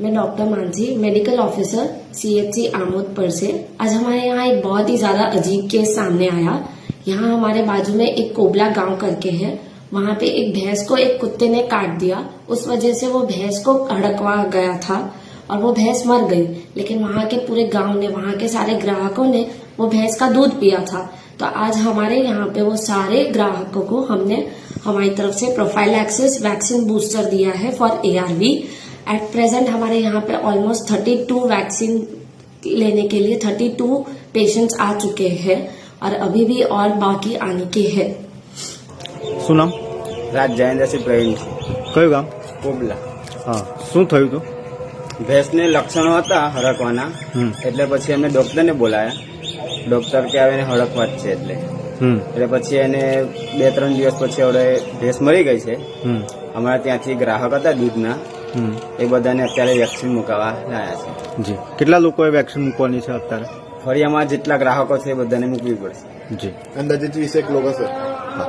मैं doctor Mansi medical officer C CHC Amod पर से। आज हमारे यहाँ एक बहुत ही ज़्यादा अजीब केस सामने आया। यहाँ हमारे बाजू में एक कोबला गाँव करके है। वहाँ पे एक भैंस को एक कुत्ते ने काट दिया। उस वजह से वो भैंस को हड़कवा गया था और वो भैंस मर गई। लेकिन वहाँ के पूरे गाँव ने, वहाँ के सारे ग्राहकों ने वो भैंस का दूध पिया था। तो आज हमारे यहाँ पे वो सारे ग्राहकों को हमने हमारी तरफ़ से प्रोफ़ाइल एक्सेस वैक्सीन बूस्टर दिया है फॉर एआरवी एट प्रेजेंट हमारे यहाँ पे ऑलमोस्ट थर्टी टू वैक्सीन लेने के लिए थर्टी टू पेशेंट्स आ चुके हैं और अभी भी और बाकी आने के हैं શું નામ રાજ જયેન્દ્રસિંહ પ્રવીણ કયું ગામ કોબલા હા શું થયું હતું ભેંસને લક્ષણો હતા હરકવાના હમ. એટલે પછી એમને ડોક્ટરને બોલાયા ડોક્ટર કે આવે એને હળકવા જ છે એટલે હમ એટલે પછી એને બે ત્રણ દિવસ પછી હવે ભેંસ મરી ગઈ છે હમ અમારા ત્યાંથી ગ્રાહક હતા દૂધના હમ એ બધાને અત્યારે વેક્સિન મુકાવા લાયા છે. જી. કેટલા લોકોએ વેક્સિન મૂકવાની છે અત્યારે? ફળિયામાં જેટલા ગ્રાહકો છે એ બધાને મૂકવી પડશે. જી. અંદાજિત વીસેક લોકો છે. હા.